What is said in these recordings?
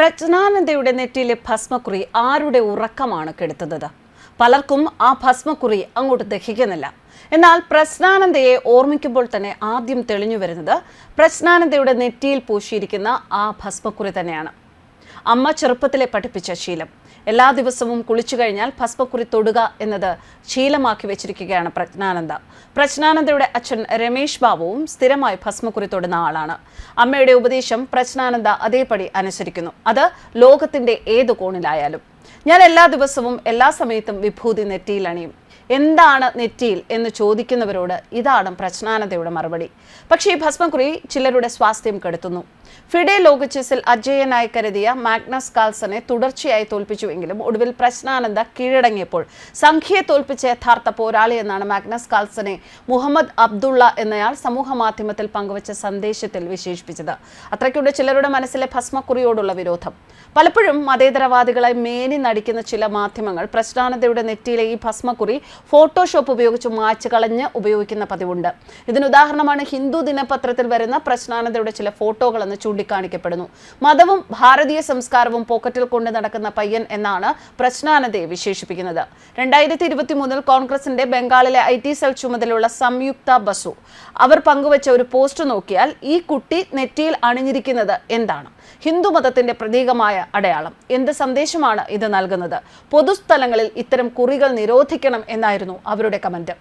പ്രജ്ഞാനന്ദയുടെ നെറ്റിയിലെ ഭസ്മക്കുറി ആരുടെ ഉറക്കമാണ് കെടുത്തുന്നത്? പലർക്കും ആ ഭസ്മക്കുറി അങ്ങോട്ട് ദഹിക്കുന്നില്ല. എന്നാൽ പ്രജ്ഞാനന്ദയെ ഓർമ്മിക്കുമ്പോൾ തന്നെ ആദ്യം തെളിഞ്ഞു വരുന്നത് പ്രജ്ഞാനന്ദയുടെ നെറ്റിയിൽ പൂശിയിരിക്കുന്ന ആ ഭസ്മക്കുറി തന്നെയാണ്. അമ്മ ചെറുപ്പത്തിലെ പഠിപ്പിച്ച ശീലം. എല്ലാ ദിവസവും കുളിച്ചു കഴിഞ്ഞാൽ ഭസ്മക്കുറി തൊടുക എന്നത് ശീലമാക്കി വെച്ചിരിക്കുകയാണ് പ്രജ്ഞാനന്ദ. പ്രജ്ഞാനന്ദയുടെ അച്ഛൻ രമേശ് ബാബുവും സ്ഥിരമായി ഭസ്മക്കുറി തൊടുന്ന ആളാണ്. അമ്മയുടെ ഉപദേശം പ്രജ്ഞാനന്ദ അതേപടി അനുസരിക്കുന്നു. അത് ലോകത്തിന്റെ ഏത് കോണിലായാലും. ഞാൻ എല്ലാ ദിവസവും എല്ലാ സമയത്തും വിഭൂതി നെറ്റിയിൽ അണിയും. എന്താണ് നെറ്റിയിൽ എന്ന് ചോദിക്കുന്നവരോട് ഇതാണ് പ്രശ്നാനതയുടെ മറുപടി. പക്ഷേ ഈ ഭസ്മക്കുറി ചിലരുടെ സ്വാസ്ഥ്യം കെടുത്തുന്നു. ഫിഡെ ലോകചെസിൽ അജയനായി കരുതിയ മാഗ്നസ് കാൾസനെ തുടർച്ചയായി തോൽപ്പിച്ചുവെങ്കിലും ഒടുവിൽ പ്രശ്നാനന്ദ കീഴടങ്ങിയപ്പോൾ സംഖ്യയെ തോൽപ്പിച്ച യഥാർത്ഥ പോരാളി എന്നാണ് മാഗ്നസ് കാൾസനെ മുഹമ്മദ് അബ്ദുള്ള എന്നയാൾ സമൂഹ മാധ്യമത്തിൽ പങ്കുവച്ച സന്ദേശത്തിൽ വിശേഷിപ്പിച്ചത്. അത്രയ്ക്കുണ്ട് ചിലരുടെ മനസ്സിലെ ഭസ്മക്കുറിയോടുള്ള വിരോധം. പലപ്പോഴും മതേതരവാദികളെ മേനി നടിക്കുന്ന ചില മാധ്യമങ്ങൾ പ്രശ്നാനന്ദയുടെ നെറ്റിയിലെ ഈ ഭസ്മക്കുറി ഫോട്ടോഷോപ്പ് ഉപയോഗിച്ച് മാച്ച് കളഞ്ഞ് ഉപയോഗിക്കുന്ന പതിവുണ്ട്. ഇതിനുദാഹരണമാണ് ഹിന്ദു ദിനപത്രത്തിൽ വരുന്ന പ്രശ്നാനന്ദയുടെ ചില ഫോട്ടോകളെന്ന് ചൂണ്ടിക്കാണിക്കപ്പെടുന്നു. മതവും ഭാരതീയ സംസ്കാരവും പോക്കറ്റിൽ കൊണ്ട് നടക്കുന്ന പയ്യൻ എന്നാണ് പ്രശ്നാനന്ദയെ വിശേഷിപ്പിക്കുന്നത്. രണ്ടായിരത്തി ഇരുപത്തി മൂന്നിൽ കോൺഗ്രസിന്റെ ബംഗാളിലെ ഐ ടി സെൽ ചുമതലയുള്ള സംയുക്ത ബസു. അവർ പങ്കുവച്ച ഒരു പോസ്റ്റ് നോക്കിയാൽ ഈ കുട്ടി നെറ്റിയിൽ അണിഞ്ഞിരിക്കുന്നത് എന്താണ്? ഹിന്ദു മതത്തിന്റെ പ്രതീകമായ അടയാളം. എന്ത് സന്ദേശമാണ് ഇത് നൽകുന്നത്? പൊതുസ്ഥലങ്ങളിൽ ഇത്തരം കുറികൾ നിരോധിക്കണം എന്നായിരുന്നു അവരുടെ കമന്റ്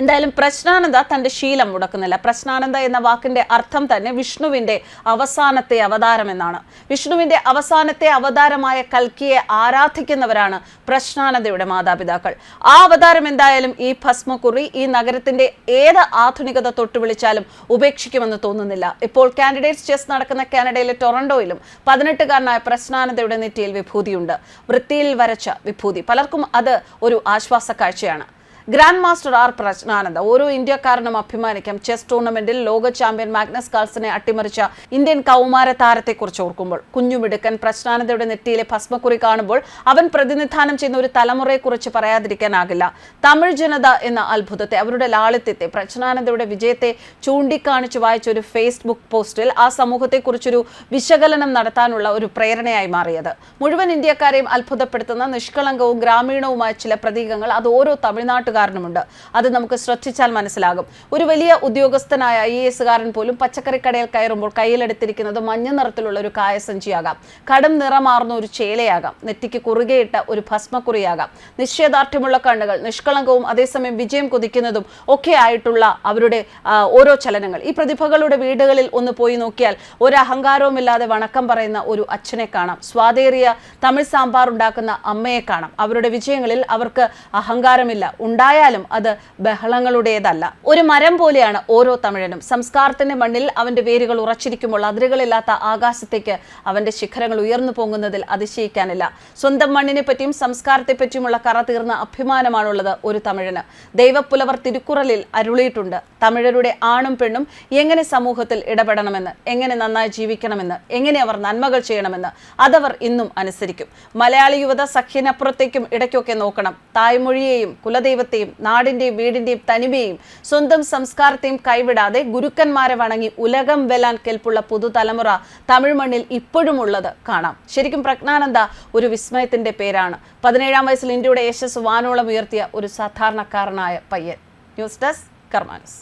എന്തായാലും പ്രശ്നാനന്ദ തന്റെ ശീലം മുടക്കുന്നില്ല. പ്രശ്നാനന്ദ എന്ന വാക്കിന്റെ അർത്ഥം തന്നെ വിഷ്ണുവിന്റെ അവസാനത്തെ അവതാരം എന്നാണ്. വിഷ്ണുവിന്റെ അവസാനത്തെ അവതാരമായ കൽക്കിയെ ആരാധിക്കുന്നവരാണ് പ്രശ്നാനന്ദയുടെ മാതാപിതാക്കൾ. ആ അവതാരം എന്തായാലും ഈ ഭസ്മക്കുറി ഈ നഗരത്തിന്റെ ഏത് ആധുനികത തൊട്ടുവിളിച്ചാലും ഉപേക്ഷിക്കുമെന്ന് തോന്നുന്നില്ല. ഇപ്പോൾ കാൻഡിഡേറ്റ്സ് ചെസ് നടക്കുന്ന കാനഡയിലെ ടൊറന്റോയിലും പതിനെട്ടുകാരനായ പ്രശ്നാനന്ദയുടെ നെറ്റിയിൽ വിഭൂതിയുണ്ട്. വൃത്തിയിൽ വരച്ച വിഭൂതി. പലർക്കും അത് ഒരു ആശ്വാസ കാഴ്ചയാണ്. ഗ്രാൻഡ് മാസ്റ്റർ ആർ പ്രജ്ഞാനന്ദ ഓരോ ഇന്ത്യക്കാരനും അഭിമാനിക്കാം. ചെസ് ടൂർണമെന്റിൽ ലോക ചാമ്പ്യൻ മാഗ്നസ് കാൾസിനെ അട്ടിമറിച്ച ഇന്ത്യൻ കൗമാര താരത്തെക്കുറിച്ച് ഓർക്കുമ്പോൾ കുഞ്ഞുമിടുക്കൻ പ്രജ്ഞാനന്ദയുടെ നെറ്റിയിലെ ഭസ്മക്കുറി കാണുമ്പോൾ അവൻ പ്രതിനിധാനം ചെയ്യുന്ന ഒരു തലമുറയെക്കുറിച്ച് പറയാതിരിക്കാനാകില്ല. തമിഴ് ജനത എന്ന അത്ഭുതത്തെ അവരുടെ ലാളിത്യത്തെ പ്രജ്ഞാനന്ദയുടെ വിജയത്തെ ചൂണ്ടിക്കാണിച്ച് വായിച്ച ഒരു ഫേസ്ബുക്ക് പോസ്റ്റിൽ ആ സമൂഹത്തെക്കുറിച്ചൊരു വിശകലനം നടത്താനുള്ള ഒരു പ്രേരണയായി മാറിയത്. മുഴുവൻ ഇന്ത്യക്കാരെയും അത്ഭുതപ്പെടുത്തുന്ന നിഷ്കളങ്കവും ഗ്രാമീണവുമായ ചില പ്രതീകങ്ങൾ അത് ഓരോ തമിഴ്നാട്ടുകാരനുമുണ്ട് അത് നമുക്ക് ശ്രദ്ധിച്ചാൽ മനസ്സിലാകും. ഒരു വലിയ ഉദ്യോഗസ്ഥനായ ഐ എസ് എസുകാരൻ പോലും പച്ചക്കറിക്കടയിൽ കയറുമ്പോൾ കയ്യിലെടുത്തിരിക്കുന്നത് മഞ്ഞ നിറത്തിലുള്ള ഒരു കായസഞ്ചിയാകാം. കടും നിറമാർന്ന ഒരു ചേലയാകാം. നെറ്റിക്ക് കുറുകെയിട്ട ഒരു ഭസ്മക്കുറിയാകാം. നിശ്ചയദാർഢ്യമുള്ള കണ്ണുകൾ നിഷ്കളങ്കവും അതേസമയം വിജയം കൊതിക്കുന്നതും ഒക്കെ ആയിട്ടുള്ള അവരുടെ ഓരോ ചലനങ്ങൾ. ഈ പ്രതിഭകളുടെ വീടുകളിൽ ഒന്ന് പോയി നോക്കിയാൽ ഒരു അഹങ്കാരവുമില്ലാതെ വണക്കം പറയുന്ന ഒരു അച്ഛനെ കാണാം. സ്വാതേറിയ തമിഴ് സാമ്പാർ ഉണ്ടാക്കുന്ന അമ്മയെ കാണാം. അവരുടെ വിജയങ്ങളിൽ അവർക്ക് അഹങ്കാരമില്ല ഉണ്ടായാലും അത് ബഹളങ്ങളുടേതല്ല. ഒരു മരം പോലെയാണ് ഓരോ തമിഴനും. സംസ്കാരത്തിന്റെ മണ്ണിൽ അവന്റെ വേരുകൾ ഉറച്ചിരിക്കുമ്പോൾ അതിരുകളില്ലാത്ത ആകാശത്തേക്ക് അവന്റെ ശിഖരങ്ങൾ ഉയർന്നു പൊങ്ങുന്നതിൽ അതിശയിക്കാനില്ല. സ്വന്തം മണ്ണിനെ പറ്റിയും സംസ്കാരത്തെ പറ്റിയുമുള്ള കറ തീർന്ന അഭിമാനമാണുള്ളത് ഒരു തമിഴന്. ദൈവപ്പുലവർ തിരുക്കുറലിൽ അരുളിയിട്ടുണ്ട്. തമിഴരുടെ ആണും പെണ്ണും എങ്ങനെ സമൂഹത്തിൽ ഇടപെടണമെന്ന് എങ്ങനെ നന്നായി ജീവിക്കണമെന്ന് എങ്ങനെ അവർ നന്മകൾ ചെയ്യണമെന്ന് അതവർ ഇന്നും അനുസരിക്കും. മലയാളി യുവത സഖ്യനപ്പുറത്തേക്കും ഇടയ്ക്കൊക്കെ നോക്കണം. തായ്മൊഴിയെയും കുലദൈവത്തെയും നാടിന്റെയും വീടിന്റെയും തനിമയും സ്വന്തം സംസ്കാരത്തെയും കൈവിടാതെ ഗുരുക്കന്മാരെ വണങ്ങി ഉലകം വെല്ലാൻ കെൽപ്പുള്ള പുതുതലമുറ തമിഴ് മണ്ണിൽ ഇപ്പോഴും ഉള്ളത് കാണാം. ശരിക്കും പ്രജ്ഞാനന്ദ ഒരു വിസ്മയത്തിന്റെ പേരാണ്. പതിനേഴാം വയസ്സിൽ ഇന്ത്യയുടെ യശസ് വാനോളം ഉയർത്തിയ ഒരു സാധാരണക്കാരനായ പയ്യൻ. News desk കർമാനസ്.